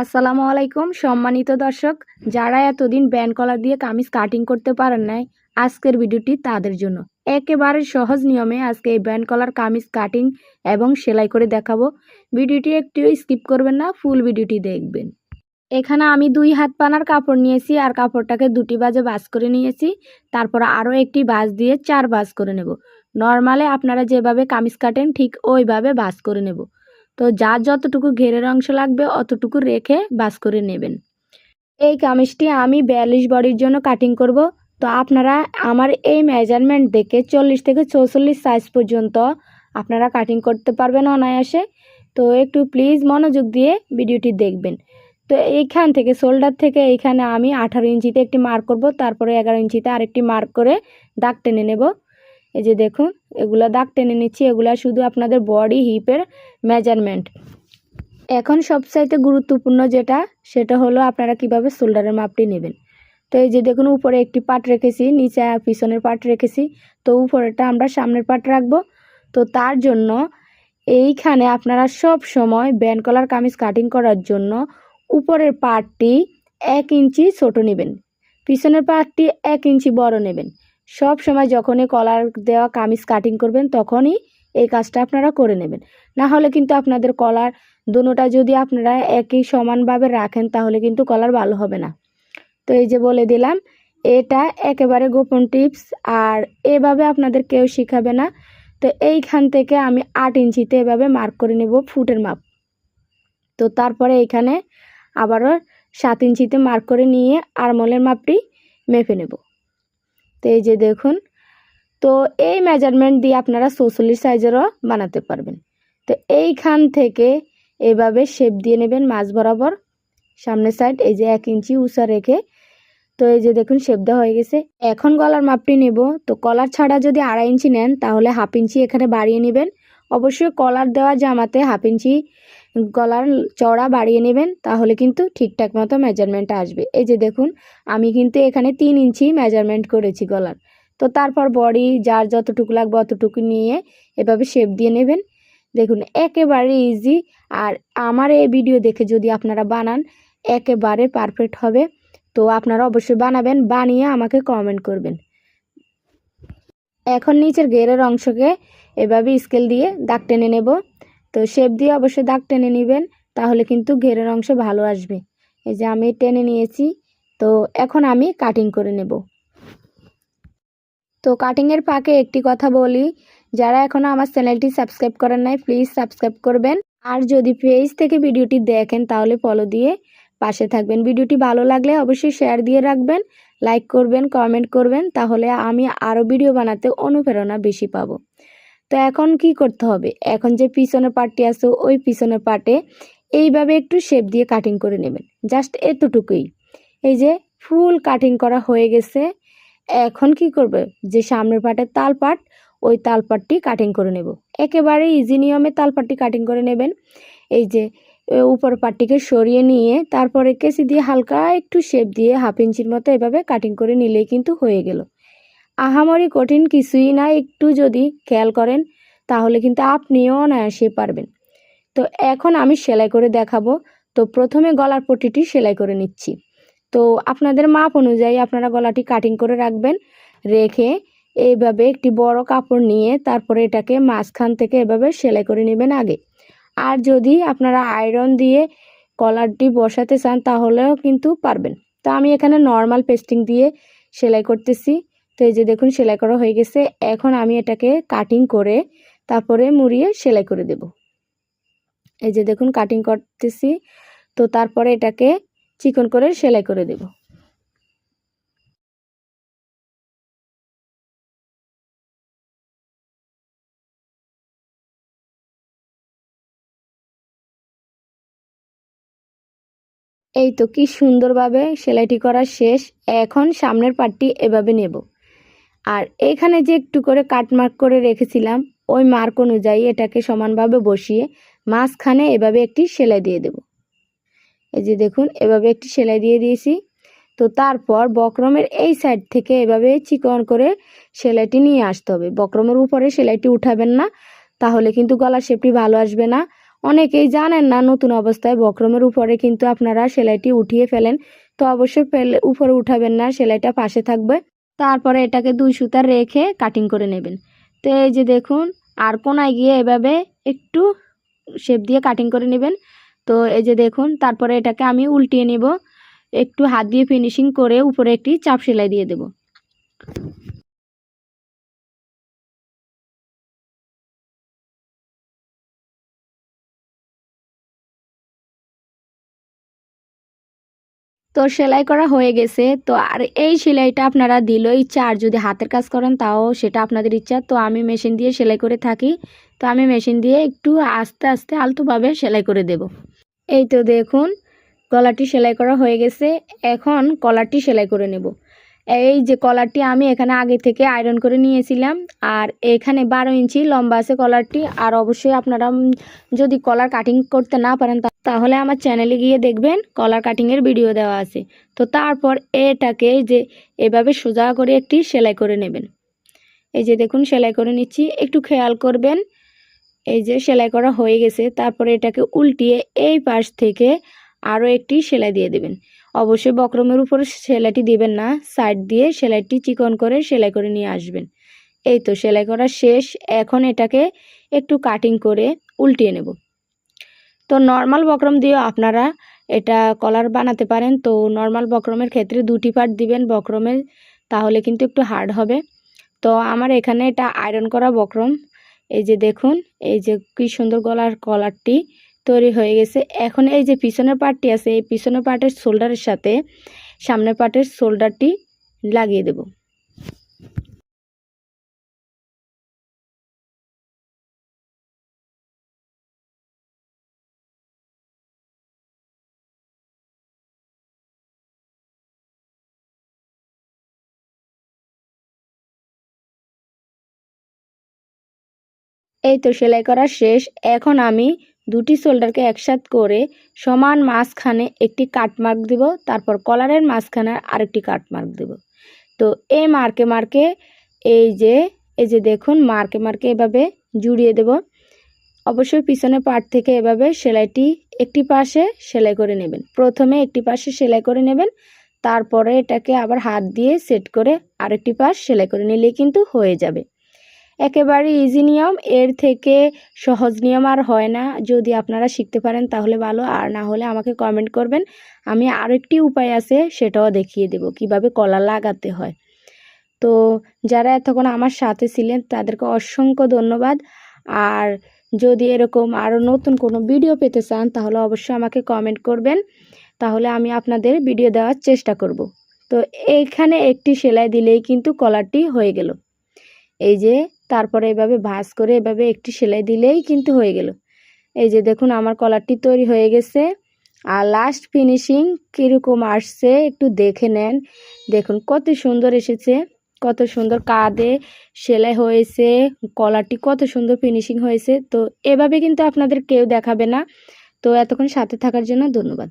আসসালামু আলাইকুম, সম্মানিত দর্শক, যারা এতদিন ব্যান্ড কলার দিয়ে কামিজ কাটিং করতে পারেন নাই, আজকের ভিডিওটি তাদের জন্য। একেবারে সহজ নিয়মে আজকে এই ব্যান্ড কলার কামিজ কাটিং এবং সেলাই করে দেখাবো। ভিডিওটি একটু স্কিপ করবেন না, ফুল ভিডিওটি দেখবেন। এখানে আমি দুই হাত পানার কাপড় নিয়েছি আর কাপড়টাকে দুটি বাজে বাস করে নিয়েছি। তারপর আরও একটি বাস দিয়ে চার বাস করে নেব। নর্মালে আপনারা যেভাবে কামিজ কাটেন, ঠিক ওইভাবে বাস করে নেব। তো যার যতটুকু ঘেরের অংশ লাগবে, অতটুকু রেখে বাস করে নেবেন। এই কামিজটি আমি বিয়াল্লিশ বডির জন্য কাটিং করব। তো আপনারা আমার এই মেজারমেন্ট দেখে চল্লিশ থেকে চৌচল্লিশ সাইজ পর্যন্ত আপনারা কাটিং করতে পারবেন অনায়াসে। তো একটু প্লিজ মনোযোগ দিয়ে ভিডিওটি দেখবেন। তো এইখান থেকে শোল্ডার থেকে এইখানে আমি আঠারো ইঞ্চিতে একটি মার্ক করব, তারপরে এগারো ইঞ্চিতে আরেকটি মার্ক করে দাগ টেনে নেব। এই যে দেখুন, এগুলো দাগ টেনে নিচ্ছি, এগুলো শুধু আপনাদের বডি হিপের মেজারমেন্ট এখন সবচাইতে গুরুত্বপূর্ণ যেটা, সেটা হলো আপনারা কীভাবে শোল্ডারের মাপটি নেবেন। তো এই যে দেখুন, উপরে একটি পাট রেখেছি, নিচে পিছনের পাট রেখেছি। তো উপরেটা আমরা সামনের পাট রাখব। তো তার জন্য এইখানে আপনারা সব সময় ব্যান্ড কলার কামিজ কাটিং করার জন্য উপরের পাটটি এক ইঞ্চি ছোট নেবেন। পিছনের পাটটি এক ইঞ্চি বড় নেবেন। সব সময় যখনই কলার দেওয়া কামিজ কাটিং করবেন, তখনই এই কাজটা আপনারা করে নেবেন। না হলে কিন্তু আপনাদের কলার দুটোটা যদি আপনারা একই সমানভাবে রাখেন, তাহলে কিন্তু কলার ভালো হবে না। তো এই যে বলে দিলাম, এটা একেবারে গোপন টিপস আর এভাবে আপনাদের কেউ শিখাবে না। তো এইখান থেকে আমি আট ইঞ্চিতে এভাবে মার্ক করে নেব ফুটের মাপ। তো তারপরে এইখানে আবারও সাত ইঞ্চিতে মার্ক করে নিয়ে আরমলের মাপটি মেপে নেব। তো এই যে দেখুন, তো এই মেজারমেন্ট দিয়ে আপনারা চৌচল্লিশ সাইজেরও বানাতে পারবেন। তো এইখান থেকে এভাবে শেপ দিয়ে নেবেন মাছ বরাবর, সামনের সাইড এই যে এক ইঞ্চি উঁচা রেখে। তো এই যে দেখুন শেপ দেওয়া হয়ে গেছে। এখন গলার মাপটি নেব। তো কলার ছাড়া যদি আড়াই ইঞ্চি নেন, তাহলে হাফ ইঞ্চি এখানে বাড়িয়ে নেবেন। অবশ্যই কলার দেওয়া জামাতে হাফ ইঞ্চি গলার চড়া বাড়িয়ে নেবেন, তাহলে কিন্তু ঠিকঠাক মতো মেজারমেন্ট আসবে। এই যে দেখুন, আমি কিন্তু এখানে তিন ইঞ্চি মেজারমেন্ট করেছি গলার। তো তারপর বডি যার যতটুকু লাগবে অতটুকু নিয়ে এভাবে শেপ দিয়ে নেবেন। দেখুন, একেবারে ইজি আর আমার এই ভিডিও দেখে যদি আপনারা বানান, একেবারে পারফেক্ট হবে। তো আপনারা অবশ্যই বানাবেন, বানিয়ে আমাকে কমেন্ট করবেন। এখন নিচের গেরের অংশকে এভাবে স্কেল দিয়ে দাগ টেনে নেব। তো শেপ দিয়ে অবশ্যই দাগ টেনে নেবেন, তাহলে কিন্তু ঘেরের অংশ ভালো আসবে। এই যে আমি টেনে নিয়েছি, তো এখন আমি কাটিং করে নেব। তো কাটিংয়ের ফাঁকে একটি কথা বলি, যারা এখনও আমার চ্যানেলটি সাবস্ক্রাইব করেন নাই প্লিজ সাবস্ক্রাইব করবেন। আর যদি পেজ থেকে ভিডিওটি দেখেন, তাহলে ফলো দিয়ে পাশে থাকবেন। ভিডিওটি ভালো লাগলে অবশ্যই শেয়ার দিয়ে রাখবেন লাইক করবেন কমেন্ট করবেন, তাহলে আমি আরও ভিডিও বানাতে অনুপ্রেরণা বেশি পাবো। তো এখন কি করতে হবে? এখন যে পিছনের পার্টটি আছে, ওই পিছনের পার্টে এইভাবে একটু শেপ দিয়ে কাটিং করে নেবেন। জাস্ট এতটুকুই। এই যে ফুল কাটিং করা হয়ে গেছে। এখন কি করবে? যে সামনের পার্টের তাল পাট, ওই তাল পাটটি কাটিং করে নেব। একেবারে ইজি নিয়মে তাল পাটটি কাটিং করে নেবেন। এই যে উপর পাটটিকে সরিয়ে নিয়ে তারপরে কেসি দিয়ে হালকা একটু শেপ দিয়ে হাফ ইঞ্চির মতো এভাবে কাটিং করে নিলেই কিন্তু হয়ে গেল। আহামরি কঠিন কিছুই না, একটু যদি খেয়াল করেন, তাহলে কিন্তু আপনিও অনায়াসে পারবেন। তো এখন আমি সেলাই করে দেখাবো। তো প্রথমে গলার পট্টিটি সেলাই করে নিচ্ছি। তো আপনাদের মাপ অনুযায়ী আপনারা গলাটি কাটিং করে রাখবেন, রেখে এইভাবে একটি বড় কাপড় নিয়ে তারপরে এটাকে মাঝখান থেকে এভাবে সেলাই করে নেবেন আগে। আর যদি আপনারা আয়রন দিয়ে কলারটি বসাতে চান, তাহলেও কিন্তু পারবেন। তো আমি এখানে নর্মাল পেস্টিং দিয়ে সেলাই করতেছি। তো এই যে দেখুন, সেলাই করা হয়ে গেছে। এখন আমি এটাকে কাটিং করে তারপরে মুড়িয়ে সেলাই করে দেব। এই যে দেখুন কাটিং করতেছি। তো তারপরে এটাকে চিকন করে সেলাই করে দেব। এই তো কি সুন্দরভাবে সেলাইটি করা শেষ। এখন সামনের পাটটি এভাবে নেব। আর এখানে যে একটু করে কাটমার্ক করে রেখেছিলাম, ওই মার্ক অনুযায়ী এটাকে সমানভাবে বসিয়ে মাঝখানে এভাবে একটি সেলাই দিয়ে দেব। এই যে দেখুন, এভাবে একটি সেলাই দিয়ে দিয়েছি। তো তারপর বক্রমের এই সাইড থেকে এভাবে চিকন করে সেলাইটি নিয়ে আসতে হবে। বক্রমের উপরে সেলাইটি উঠাবেন না, তাহলে কিন্তু গলার শেপটি ভালো আসবে না। অনেকেই জানেন না, নতুন অবস্থায় বক্রমের উপরে কিন্তু আপনারা সেলাইটি উঠিয়ে ফেলেন। তো অবশ্যই ফেলে, উপরে উঠাবেন না, সেলাইটা পাশে থাকবে। তারপরে এটাকে দুই সুতা রেখে কাটিং করে নেবেন। তো এই যে দেখুন, আর কোনায় গিয়ে এভাবে একটু শেপ দিয়ে কাটিং করে নেবেন। তো এই যে দেখুন, তারপরে এটাকে আমি উল্টিয়ে নেব। একটু হাত দিয়ে ফিনিশিং করে উপরে একটি চাপ সেলাই দিয়ে দেব। তো সেলাই করা হয়ে গেছে। তো আর এই সেলাইটা আপনারা দিলেও ইচ্ছা আর যদি হাতের কাজ করেন তাও সেটা আপনাদের ইচ্ছা। তো আমি মেশিন দিয়ে সেলাই করে থাকি। তো আমি মেশিন দিয়ে একটু আস্তে আস্তে আলতোভাবে সেলাই করে দেব। এই তো দেখুন, গলাটি সেলাই করা হয়ে গেছে। এখন কলারটি সেলাই করে নেব। এই যে কলারটি আমি এখানে আগে থেকে আয়রন করে নিয়েছিলাম। আর এখানে বারো ইঞ্চি লম্বা আছে কলারটি। আর অবশ্যই আপনারা যদি কলার কাটিং করতে না পারেন তাহলে আমার চ্যানেলে গিয়ে দেখবেন, কলার কাটিংয়ের ভিডিও দেওয়া আছে। তো তারপর এটাকে যে এভাবে সোজা করে একটি সেলাই করে নেবেন। এই যে দেখুন, সেলাই করে নিচ্ছি। একটু খেয়াল করবেন, এই যে সেলাই করা হয়ে গেছে। তারপরে এটাকে উল্টিয়ে এই পাশ থেকে আরও একটি সেলাই দিয়ে দেবেন। অবশ্যই বক্রমের উপর সেলাইটি দিবেন না। সাইড দিয়ে সেলাইটি চিকন করে সেলাই করে নিয়ে আসবেন। এই তো সেলাই করা শেষ। এখন এটাকে একটু কাটিং করে উল্টিয়ে নেব। তো নর্মাল বক্রম দিয়েও আপনারা এটা কলার বানাতে পারেন। তো নর্মাল বক্রমের ক্ষেত্রে দুটি পার্ট দিবেন বক্রমের, তাহলে কিন্তু একটু হার্ড হবে। তো আমার এখানে এটা আয়রন করা বক্রম। এই যে দেখুন, এই যে কি সুন্দর গলার কলারটি তৈরি হয়ে গেছে। এখন এই যে পিছনের পার্টটি আছে, এই পিছনের পার্টের শোল্ডারের সাথে সামনের পার্টের শোল্ডারটি লাগিয়ে দেব। এই তো সেলাই করা শেষ। এখন আমি দুটি শোল্ডারকে একসাথ করে সমান মাঝখানে একটি কাট মার্ক দিব, তারপর কলারের মাঝখানে আরেকটি কাট মার্ক দেব। তো এই মার্কে মার্কে এই যে এই যে দেখুন, মার্কে মার্কে এভাবে জুড়িয়ে দেব। অবশ্যই পিছনের পার্ট থেকে এভাবে সেলাইটি একটি পাশে সেলাই করে নেবেন। প্রথমে একটি পাশে সেলাই করে নেবেন, তারপরে এটাকে আবার হাত দিয়ে সেট করে আরেকটি পাশ সেলাই করে নিলেই কিন্তু হয়ে যাবে। একেবারে ইজি নিয়ম। এর থেকে সহজ নিয়ম আর হয় না। যদি আপনারা শিখতে পারেন তাহলে ভালো। আর না হলে আমাকে কমেন্ট করবেন। আমি আরেকটি উপায় আছে, সেটাও দেখিয়ে দেব, কীভাবে কলা লাগাতে হয়। তো যারা এতক্ষণ আমার সাথে ছিলেন, তাদেরকে অসংখ্য ধন্যবাদ। আর যদি এরকম আরও নতুন কোনো ভিডিও পেতে চান, তাহলে অবশ্যই আমাকে কমেন্ট করবেন। তাহলে আমি আপনাদের ভিডিও দেওয়ার চেষ্টা করব। তো এইখানে একটি সেলাই দিলেই কিন্তু কলারটি হয়ে গেল। এই যে তারপরে এভাবে ভাঁজ করে এভাবে একটি সেলাই দিলেই কিন্তু হয়ে গেল। এই যে দেখুন আমার কলারটি তৈরি হয়ে গেছে। আর লাস্ট ফিনিশিং কীরকম আসছে একটু দেখে নেন। দেখুন কত সুন্দর এসেছে, কত সুন্দর কাঁধে সেলাই হয়েছে, কলারটি কত সুন্দর ফিনিশিং হয়েছে। তো এভাবে কিন্তু আপনাদের কেউ দেখাবে না। তো এতক্ষণ সাথে থাকার জন্য ধন্যবাদ।